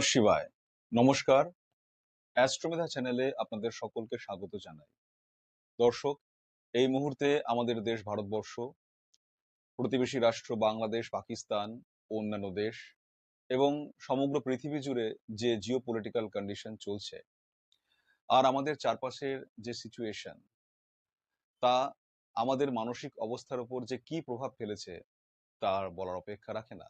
শিবায়। নমস্কার। অ্যাস্ট্রোমেধা চ্যানেলে আপনাদের সকলকে স্বাগত জানাই। দর্শক, এই মুহূর্তে আমাদের দেশ ভারতবর্ষ, প্রতিবেশী রাষ্ট্র বাংলাদেশ, পাকিস্তান অন্যান্য দেশ এবং সমগ্র পৃথিবী জুড়ে যে জিও পলিটিক্যাল কন্ডিশন চলছে আর আমাদের চারপাশের যে সিচুয়েশন তা আমাদের মানসিক অবস্থার উপর যে কি প্রভাব ফেলেছে, তার বলার অপেক্ষা রাখে না।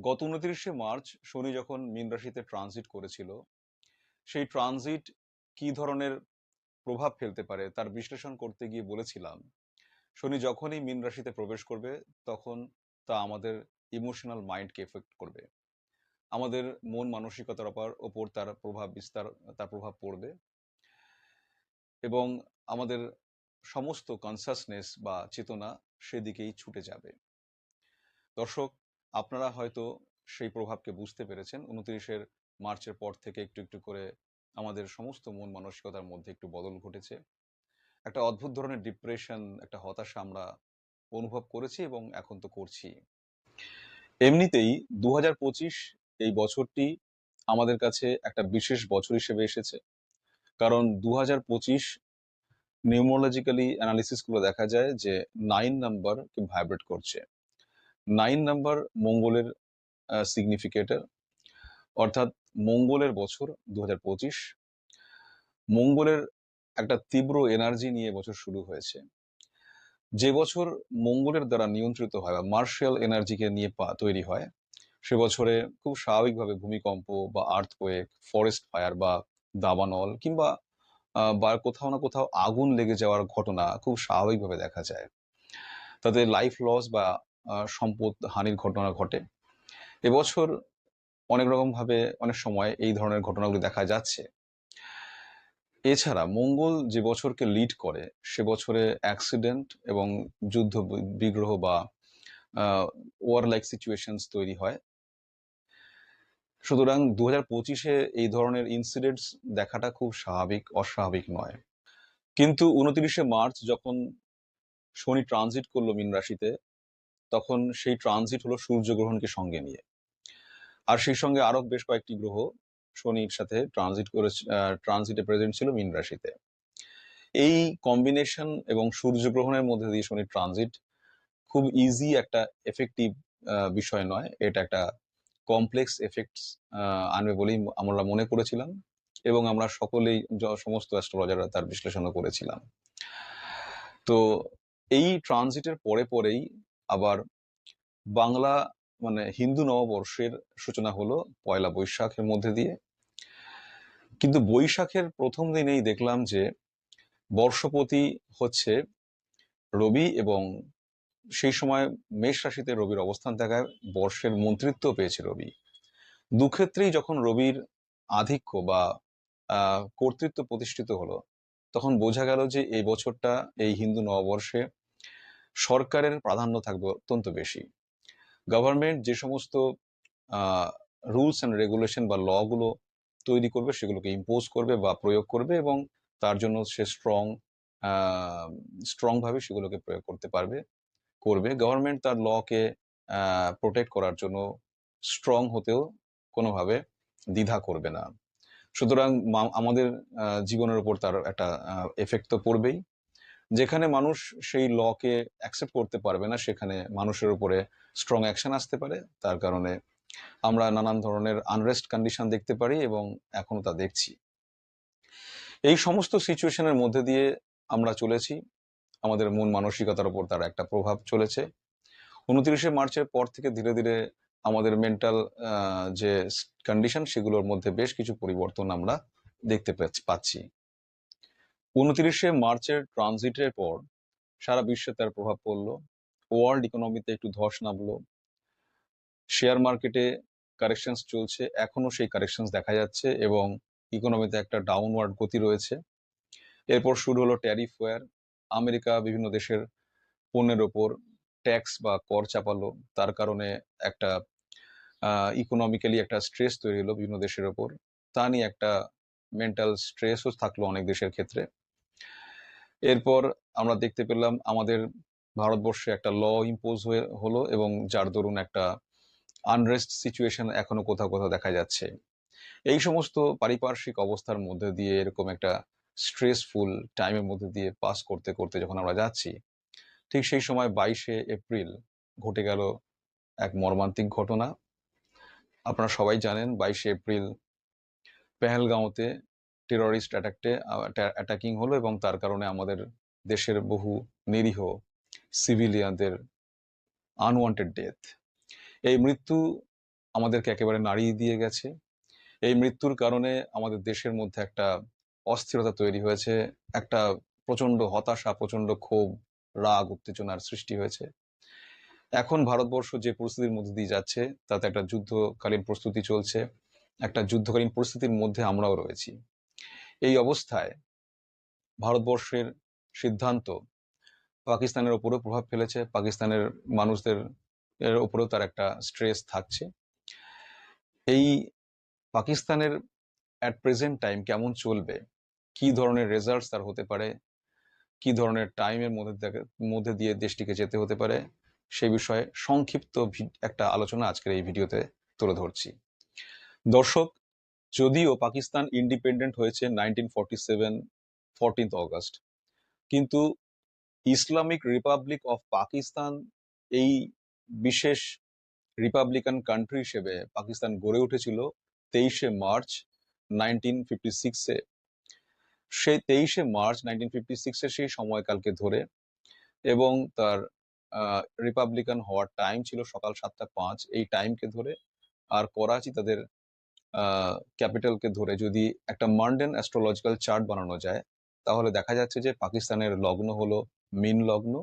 গত উনত্রিশে মার্চ শনি যখন মীন রাশিতে ট্রানজিট করেছিল, সেই ট্রানজিট কি ধরনের প্রভাব ফেলতে পারে তার বিশ্লেষণ করতে গিয়ে বলেছিলাম, শনি যখনই মীন রাশিতে প্রবেশ করবে তখন তা আমাদের ইমোশনাল মাইন্ডকে এফেক্ট করবে। আমাদের মন মানসিকতার ওপর ওপর তার প্রভাব বিস্তার, তার প্রভাব পড়বে এবং আমাদের সমস্ত কনসাসনেস বা চেতনা সেদিকেই ছুটে যাবে। দর্শক আপনারা হয়তো সেই প্রভাবকে বুঝতে পেরেছেন। উনত্রিশের মার্চের পর থেকে একটু একটু করে আমাদের সমস্ত মন মানসিকতার মধ্যে একটু বদল ঘটেছে। একটা অদ্ভুত ধরনের ডিপ্রেশন একটা হতাশা আমরা অনুভব করেছি এবং এখন তো করছি। এমনিতেই দু হাজার পঁচিশ এই বছরটি আমাদের কাছে একটা বিশেষ বছর হিসেবে এসেছে। কারণ দু হাজার পঁচিশ নিউমোলজিক্যালি অ্যানালিসিসগুলো দেখা যায় যে নাইন নাম্বার ভাইব্রেট করছে। নাইন নাম্বার মঙ্গলের সিগনিফিকেটর অর্থাৎ মঙ্গলের বছর দু হাজার পঁচিশ। মঙ্গলের একটা তীব্র এনার্জি নিয়ে বছর শুরু হয়েছে। যে বছর মঙ্গলের দ্বারা নিয়ন্ত্রিত হয় বা মার্শিয়াল এনার্জিকে নিয়ে তৈরি হয়, সে বছরে খুব স্বাভাবিকভাবে ভূমিকম্প বা আর্থকোয়েক ফরেস্ট ফায়ার বা দাবানল কিংবা বা কোথাও না কোথাও আগুন লেগে যাওয়ার ঘটনা খুব স্বাভাবিকভাবে দেখা যায়। তাতে লাইফ লস বা সম্পদ হানির ঘটনা ঘটে। এবছর অনেক রকম ভাবে অনেক সময় এই ধরনের ঘটনাগুলি দেখা যাচ্ছে। এছাড়া মঙ্গল যে বছরকে লিড করে, সে বছরে অ্যাক্সিডেন্ট এবং যুদ্ধ, বিগ্রহ বা ওয়ার লাইক সিচুয়েশনস তৈরি হয়। সুতরাং দু হাজার পঁচিশে এই ধরনের ইনসিডেন্টস দেখাটা খুব স্বাভাবিক, অস্বাভাবিক নয়। কিন্তু উনত্রিশে মার্চ যখন শনি ট্রানজিট করল মীন রাশিতে তখন সেই ট্রানজিট হলো সূর্যগ্রহণকে সঙ্গে নিয়ে। আর সেই সঙ্গে আরও বেশ কয়েকটি গ্রহ শনির সাথে ট্রানজিট করে ট্রানজিটে প্রেজেন্ট ছিল মীন রাশিতে। এই কম্বিনেশন এবং সূর্যগ্রহণের মধ্যে দিয়ে শনির ট্রানজিট খুব ইজি একটা এফেক্টিভ বিষয় নয়। এটা একটা কমপ্লেক্স এফেক্টস আনবে বলেই আমরা মনে করেছিলাম এবং আমরা সকলেই সমস্ত অ্যাস্ট্রোলজাররা তার বিশ্লেষণও করেছিলাম। তো এই ট্রানজিটের পরে পরেই আবার বাংলা মানে হিন্দু নববর্ষের সূচনা হলো পয়লা বৈশাখের মধ্যে দিয়ে। কিন্তু বৈশাখের প্রথম দিনেই দেখলাম যে বর্ষপতি হচ্ছে রবি এবং সেই সময় মেষ রাশিতে রবির অবস্থান থাকায় বর্ষের মন্ত্রিত্ব পেয়েছে রবি। দুক্ষেত্রেই যখন রবির আধিক্য বা কর্তৃত্ব প্রতিষ্ঠিত হলো, তখন বোঝা গেল যে এই বছরটা এই হিন্দু নববর্ষে সরকারের প্রাধান্য থাকবে অত্যন্ত বেশি। গভর্নমেন্ট যে সমস্ত রুলস অ্যান্ড রেগুলেশন বা লগুলো তৈরি করবে, সেগুলোকে ইম্পোজ করবে বা প্রয়োগ করবে এবং তার জন্য সে স্ট্রং স্ট্রংভাবে সেগুলোকে প্রয়োগ করতে পারবে, করবে। গভর্নমেন্ট তার লকে প্রোটেক্ট করার জন্য স্ট্রং হতেও কোনোভাবে দ্বিধা করবে না। সুতরাং আমাদের জীবনের উপর তার একটা এফেক্ট তো পড়বেই। যেখানে মানুষ সেই লকে অ্যাকসেপ্ট করতে পারবে না, সেখানে মানুষের উপরে স্ট্রং অ্যাকশন আসতে পারে। তার কারণে আমরা নানান ধরনের আনরেস্ট কন্ডিশন দেখতে পারি এবং এখনও তা দেখছি। এই সমস্ত সিচুয়েশনের মধ্যে দিয়ে আমরা চলেছি। আমাদের মন মানসিকতার উপর তার একটা প্রভাব চলেছে। উনত্রিশে মার্চের পর থেকে ধীরে ধীরে আমাদের মেন্টাল যে কন্ডিশন সেগুলোর মধ্যে বেশ কিছু পরিবর্তন আমরা দেখতে পাচ্ছি। উনত্রিশে মার্চের ট্রানজিটের পর সারা বিশ্বে তার প্রভাব পড়ল। ওয়ার্ল্ড ইকোনমিতে একটু ধস নামলো। শেয়ার মার্কেটে কারেকশনস চলছে। এখনও সেই কারেকশনস দেখা যাচ্ছে এবং ইকোনমিতে একটা ডাউনওয়ার্ড গতি রয়েছে। এরপর শুরু হলো ট্যারিফ ওয়ার। আমেরিকা বিভিন্ন দেশের পণ্যের ওপর ট্যাক্স বা কর চাপালো। তার কারণে একটা ইকোনমিক্যালি একটা স্ট্রেস তৈরি হলো বিভিন্ন দেশের ওপর। তা নিয়ে একটা মেন্টাল স্ট্রেসও থাকল অনেক দেশের ক্ষেত্রে। এরপর আমরা দেখতে পেলাম আমাদের ভারতবর্ষে একটা ল ইম্পোজ হয়ে, হলো এবং যার দরুন একটা আনরেস্ট সিচুয়েশন এখনও কোথাও কোথাও দেখা যাচ্ছে। এই সমস্ত পারিপার্শ্বিক অবস্থার মধ্যে দিয়ে এরকম একটা স্ট্রেসফুল টাইমের মধ্যে দিয়ে পাস করতে করতে যখন আমরা যাচ্ছি, ঠিক সেই সময় বাইশে এপ্রিল ঘটে গেল এক মর্মান্তিক ঘটনা। আপনারা সবাই জানেন বাইশে এপ্রিল পেহেলগাঁওতে টেররিস্ট অ্যাটাকটে অ্যাটাকিং হলো এবং তার কারণে আমাদের দেশের বহু নিরীহ সিভিলিয়ানদের আনওয়ান্টেড ডেথ এই মৃত্যু আমাদেরকে একেবারে নাড়িয়ে দিয়ে গেছে। এই মৃত্যুর কারণে আমাদের দেশের মধ্যে একটা অস্থিরতা তৈরি হয়েছে, একটা প্রচণ্ড হতাশা প্রচণ্ড ক্ষোভ, রাগ, উত্তেজনার সৃষ্টি হয়েছে। এখন ভারতবর্ষ যে পরিস্থিতির মধ্যে দিয়ে যাচ্ছে, তাতে একটা যুদ্ধকালীন প্রস্তুতি চলছে। একটা যুদ্ধকালীন পরিস্থিতির মধ্যে আমরাও রয়েছি। এই অবস্থায় ভারতবর্ষের সিদ্ধান্ত পাকিস্তানের ওপরেও প্রভাব ফেলেছে। পাকিস্তানের মানুষদের এর ওপরেও তার একটা স্ট্রেস থাকছে। এই পাকিস্তানের অ্যাট প্রেজেন্ট টাইম কেমন চলবে? কি ধরনের রেজাল্টস তার হতে পারে? কি ধরনের টাইমের মধ্যে মধ্যে দিয়ে দেশটিকে যেতে হতে পারে? সেই বিষয়ে সংক্ষিপ্ত একটা আলোচনা আজকের এই ভিডিওতে তুলে ধরছি। দর্শক যদিও পাকিস্তান ইন্ডিপেন্ডেন্ট হয়েছে nineteen forty seven fourteenth August কিন্তু ইসলামিক রিপাবলিক অফ পাকিস্তান এই বিশেষ রিপাবলিকান কান্ট্রি হিসেবে পাকিস্তান গড়ে উঠেছিল তেইশে মার্চ নাইনটিন ফিফটি সিক্সে সেই তেইশে মার্চ নাইনটিন ফিফটি সিক্সের সেই সময়কালকে ধরে এবং তার রিপাবলিকান হওয়ার টাইম ছিল সকাল সাতটা পাঁচ, এই টাইমকে ধরে। আর করাচি তাদের ক্যাপিটালকে ধরে যদি একটা মান্ডেন অ্যাস্ট্রোলজিক্যাল চার্ট বানানো যায়, তাহলে দেখা যাচ্ছে যে পাকিস্তানের লগ্ন হলো মিন লগ্ন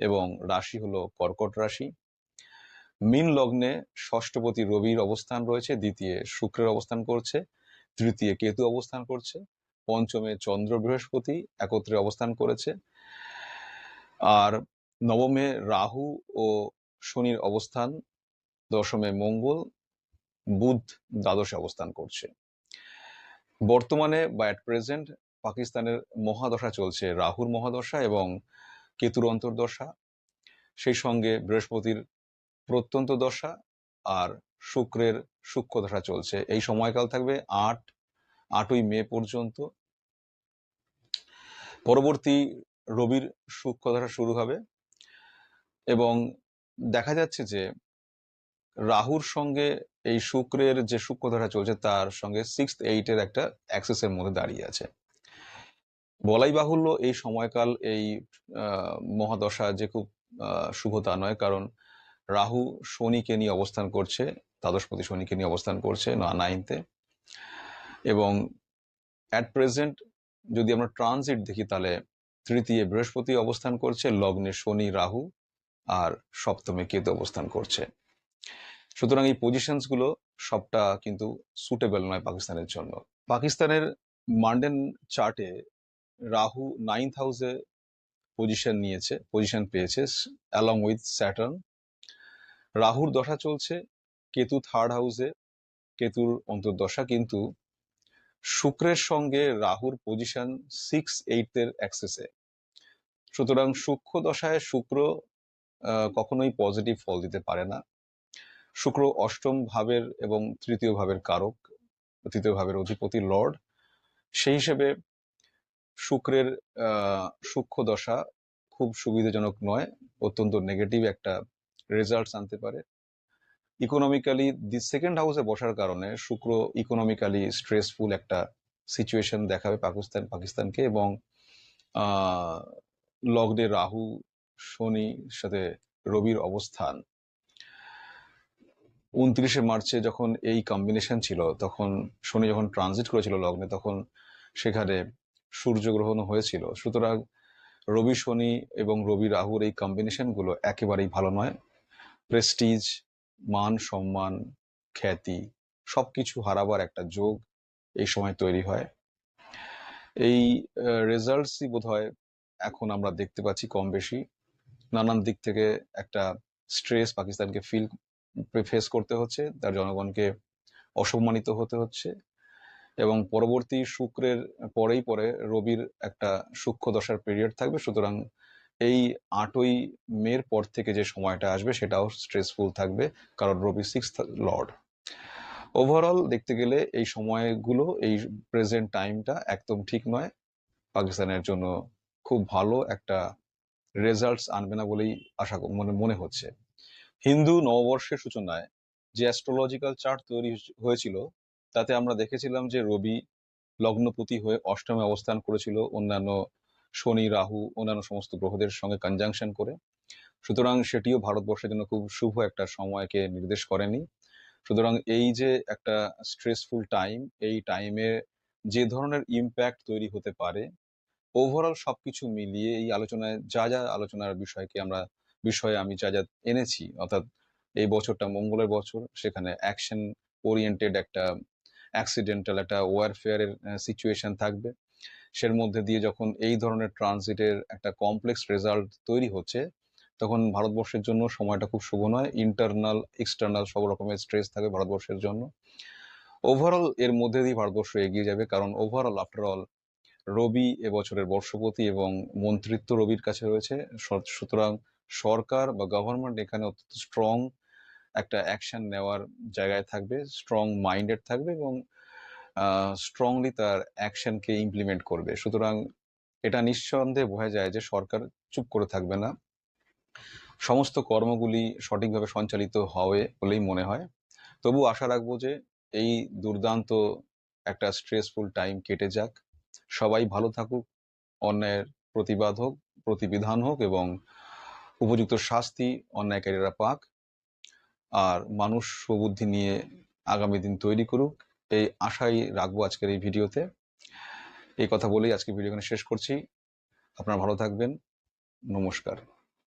এবং রাশি হলো কর্কট রাশি। মিন লগ্নে ষষ্ঠপতি রবির অবস্থান রয়েছে, দ্বিতীয় শুক্রের অবস্থান করছে, তৃতীয় কেতু অবস্থান করছে, পঞ্চমে চন্দ্র বৃহস্পতি একত্রে অবস্থান করেছে। আর নবমে রাহু ও শনির অবস্থান, দশমে মঙ্গল বুধ দ্বাদশে অবস্থান করছে। বর্তমানে বা অ্যাট প্রেজেন্ট পাকিস্তানের মহাদশা চলছে, রাহুর মহাদশা এবং কেতুর অন্তর্দশা। সেই সঙ্গে বৃহস্পতির প্রত্যন্ত দশা আর শুক্রের সূক্ষ্ম দশা চলছে। এই সময়কাল থাকবে আট, আটই মে পর্যন্ত। পরবর্তী রবির সূক্ষ্ম দশা শুরু হবে এবং দেখা যাচ্ছে যে রাহুর সঙ্গে এই শুক্রের যে সূক্ষ্ম দশা চলছে, তার সঙ্গে সিক্স এইটের একটা অ্যাক্সেসের মধ্যে দাঁড়িয়ে আছে। বলাই বাহুল্য, এই সময়কাল, এই মহাদশা যে খুব শুভ তা নয়, কারণ রাহু শনিকে নিয়ে অবস্থান করছে, দ্বাদশপতি শনিকে নিয়ে অবস্থান করছে, না নাইনতে এবং অ্যাট প্রেজেন্ট যদি আমরা ট্রানজিট দেখি, তাহলে তৃতীয় বৃহস্পতি অবস্থান করছে, লগ্নে শনি, রাহু, আর সপ্তমে কেতু অবস্থান করছে। সুতরাং এই পজিশনসগুলো সবটা কিন্তু সুটেবল নয় পাকিস্তানের জন্য। পাকিস্তানের মান্ডেন চার্টে রাহু নাইন্থ হাউসে পজিশন নিয়েছে পজিশন পেয়েছে অ্যালং উইথ স্যাটার্ন রাহুর দশা চলছে, কেতু থার্ড হাউসে কেতুর অন্তর্দশা, কিন্তু শুক্রের সঙ্গে রাহুর পজিশন সিক্স এইটের অ্যাক্সেসে সুতরাং সূক্ষ্ম দশায় শুক্র কখনোই পজিটিভ ফল দিতে পারে না। শুক্র অষ্টম ভাবের এবং তৃতীয় ভাবের কারক, তৃতীয় ভাবের অধিপতি লর্ড। সেই হিসেবে শুক্রের সূক্ষ্ম দশা খুব সুবিধাজনক নয়, অত্যন্ত নেগেটিভ একটা রেজাল্টস আনতে পারে। ইকোনমিক্যালি দি সেকেন্ড হাউসে বসার কারণে শুক্র ইকোনমিক্যালি স্ট্রেসফুল একটা সিচুয়েশন দেখাবে পাকিস্তান, পাকিস্তানকে এবং লগ্নে রাহু শনির সাথে রবির অবস্থান। উনত্রিশে মার্চে যখন এই কম্বিনেশন ছিল, তখন শনি যখন ট্রানজিট করেছিল লগ্নে, তখন সেখানে সূর্যগ্রহণ হয়েছিল। সুতরাং রবি শনি এবং রবি রাহুর এই কম্বিনেশনগুলো একেবারেই ভালো নয়। প্রেস্টিজ মান, সম্মান, খ্যাতি সবকিছু হারাবার একটা যোগ এই সময় তৈরি হয়। এই রেজাল্টসই বোধ হয় এখন আমরা দেখতে পাচ্ছি কম বেশি। নানান দিক থেকে একটা স্ট্রেস পাকিস্তানকে ফিল ফেস করতে হচ্ছে, তার জনগণকে অসম্মানিত হতে হচ্ছে এবং পরবর্তী শুক্রের পরেই পরে রবির একটা সূক্ষ্ম দশার পিরিয়ড থাকবে। সুতরাং এই আটই মের পর থেকে যে সময়টা আসবে সেটাও স্ট্রেসফুল থাকবে, কারণ রবি সিক্স লর্ড ওভারঅল দেখতে গেলে এই সময়গুলো, এই প্রেজেন্ট টাইমটা একদম ঠিক নয়। পাকিস্তানের জন্য খুব ভালো একটা রেজাল্টস আনবে না বলেই আশা মনে মনে হচ্ছে। হিন্দু নববর্ষের সূচনায় যে অ্যাস্ট্রোলজিক্যাল চার্ট তৈরি হয়েছিল, তাতে আমরা দেখেছিলাম যে রবি লগ্নপতি হয়ে অষ্টমে অবস্থান করেছিল অন্যান্য শনি, রাহু, অন্যান্য সমস্ত গ্রহদের সঙ্গে কনজাংশন করে। সুতরাং সেটিও ভারতবর্ষের জন্য খুব শুভ একটা সময়কে নির্দেশ করেনি। সুতরাং এই যে একটা স্ট্রেসফুল টাইম এই টাইমে যে ধরনের ইম্প্যাক্ট তৈরি হতে পারে ওভারঅল সবকিছু মিলিয়ে এই আলোচনায় যা যা আলোচনার বিষয়কে আমরা বিষয়ে আমি যা যা এনেছি, অর্থাৎ এই বছরটা মঙ্গলের বছর, সেখানে অ্যাকশন ওরিয়েন্টেড একটা অ্যাক্সিডেন্টাল একটা ওয়ারফেয়ারের সিচুয়েশন থাকবে। সের মধ্যে দিয়ে যখন এই ধরনের ট্রানজিটের একটা কমপ্লেক্স রেজাল্ট তৈরি হচ্ছে, তখন ভারতবর্ষের জন্য সময়টা খুব শুভ নয়। ইন্টারনাল এক্সটার্নাল সব রকমের স্ট্রেস থাকে ভারতবর্ষের জন্য। ওভারঅল এর মধ্যে দিয়ে ভারতবর্ষ এগিয়ে যাবে, কারণ ওভারঅল আফটার অল রবি এবছরের বর্ষপতি এবং মন্ত্রিত্ব রবির কাছে রয়েছে। সুতরাং সরকার বা গভর্নমেন্ট এখানে অত্যন্ত স্ট্রং একটা অ্যাকশন নেওয়ার জায়গায় থাকবে স্ট্রং মাইন্ডেড থাকবে এবং স্ট্রংলি তার অ্যাকশনকে ইমপ্লিমেন্ট করবে। সুতরাং এটা নিঃসন্দেহে বোঝা যায় যে সরকার চুপ করে থাকবে না। সমস্ত কর্মগুলি সঠিকভাবে সঞ্চালিত হবে বলেই মনে হয়। তবু আশা রাখব যে এই দুর্দান্ত একটা স্ট্রেসফুল টাইম কেটে যাক। সবাই ভালো থাকুক অন্যায়ের প্রতিবাদ হোক, প্রতিবিধান হোক এবং উপযুক্ত শাস্তি অন্যায়কারীরা পাক। আর মানুষ সুবুদ্ধি নিয়ে আগামী দিন তৈরি করুক, এই আশাই রাখব আজকের এই ভিডিওতে। এই কথা বলেই আজকে ভিডিও এখানে শেষ করছি। আপনারা ভালো থাকবেন। নমস্কার।